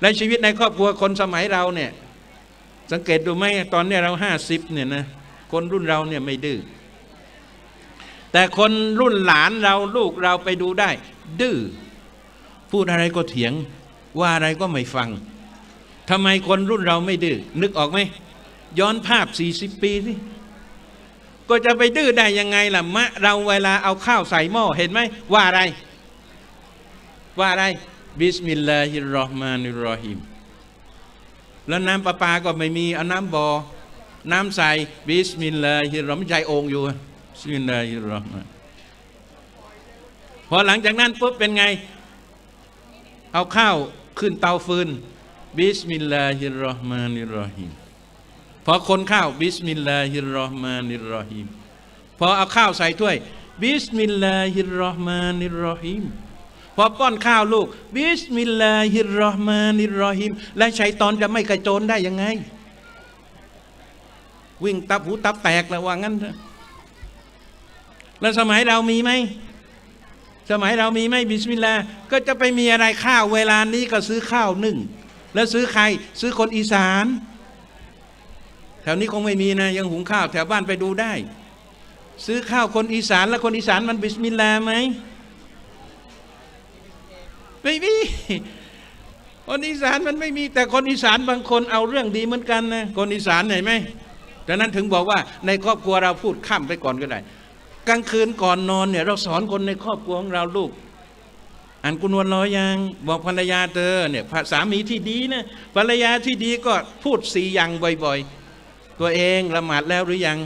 และชีวิตในครอบครัวคนสมัยเราเนี่ย สังเกตดูไหมตอนเนี้ยเราห้าสิบเนี่ยนะคนรุ่นเราเนี่ยไม่ดื้อแต่คนรุ่นหลานเราลูกเราไปดูได้ ดื้อพูดอะไรก็เถียง ว่าอะไรก็ไม่ฟังทำไมคนรุ่นเราไม่ดื้อนึกออกไหมย้อนภาพ 40 ปีสิก็จะไปดื้อได้ยังไงล่ะมะ เราเวลาเอาข้าวใส่หม้อเห็นไหมว่าอะไร ว่าอะไร บิสมิลลาฮิรราะห์มานิรราะฮิมแล้วน้ำประปาก็ไม่มีเอาน้ำบอ่อน้ำใส่บิสมิลลาฮิรเราะห์ไม่ใจโองค์อยู่บิสมิลลาฮิรราะห์มานพอหลังจากนั้นปุ๊บเป็นไง เอาข้าวขึ้นเตาฟืนบิสมิลลาฮิรราะห์มานิรราะฮิมพอคนข้าวบิสมิลลาฮิรราะห์มานิรราะฮิมพอเอาข้าวใส่ถ้วยบิสมิลลาฮิรราะห์มานิรราะฮิม พอป้อนข้าวลูก บิสมิลลาฮิรราะห์มานิรราะฮิม และชัยตอนจะไม่กระโจนได้ยังไง วิ่งตับหูตับแตกแล้วว่างั้นเถอะแล้วสมัยเรามีไหมสมัยเรามีไหมบิสมิลลาก็จะไปมีอะไรข้าวเวลานี้ก็ซื้อข้าวนึ่งแล้วซื้อใครซื้อคนอีสาน แถวนี้คงไม่มีนะ ยังหุงข้าวแถวบ้านไปดูได้ ซื้อข้าวคนอีสานแล้วคนอีสานมันบิสมิลลาไหม ไม่มีคนอีสานมันไม่มีแต่คนอีสานบางคนเอาเรื่องดีเหมือนกันนะคนอีสานเห็นไหมดังนั้นถึงบอกว่าในครอบครัวเราพูดข้ามไปก่อนก็ได้กลางคืนก่อนนอนเนี่ยเราสอนคนในครอบครัวของเราลูกอันกุนวนร้อยยังบอกภรรยาเธอเนี่ยสามีที่ดีนะภรรยาที่ดีก็พูดสี่อย่างบ่อย ๆ ตัวเองละหมาดแล้วหรือยัง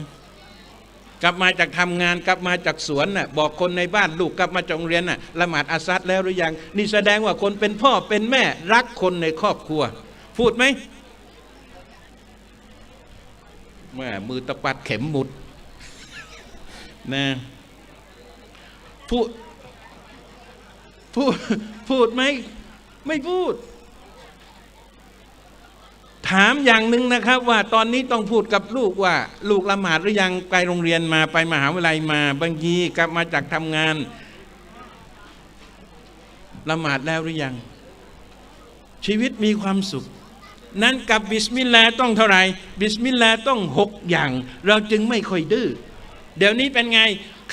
กลับมาจากทำงานกลับมาจากสวนน่ะบอกคนในบ้านลูกกลับมาจากโรงเรียนน่ะละหมาดอาซัดแล้วหรือยังนี่แสดงว่าคนเป็นพ่อเป็นแม่รักคนในครอบครัว พูดไหมแม่มือตะปัดเข็มหมุดนะพูดพูดพูดไหมไม่พูด ถามอย่างหนึ่งนะครับว่าตอนนี้ต้องพูดกับลูกว่า ลูกละหมาดหรือยังไปโรงเรียนมาไปมหาวิทยาลัยมาบางทีกลับมาจากทำงานละหมาดแล้วหรือยัง ชีวิตมีความสุข นั้นกับบิสมิลลาห์ต้องเท่าไหร่บิสมิลลาห์ต้องหกอย่าง เราจึงไม่ค่อยดื้อเดี๋ยวนี้เป็นไง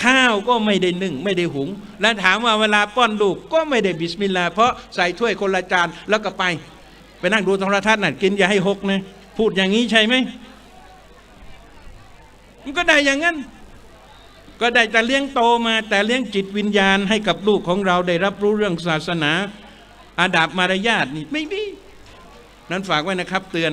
ข้าวก็ไม่ได้นึ่งไม่ได้หุง แล้วถามว่าเวลาป้อนลูกก็ไม่ได้บิสมิลลาห์เพราะใส่ถ้วยคนละจานแล้วก็ไป ไปนั่งดูโทรทัศน์น่ะกินอย่าให้หกนะพูดอย่างนี้ใช่ไหมมันก็ได้อย่างนั้น ก็ได้แต่เลี้ยงโตมา แต่เลี้ยงจิตวิญญาณให้กับลูกของเราได้รับรู้เรื่องศาสนาอาดาบมารยาทนี่ไม่มีนั้นฝากไว้นะครับเตือน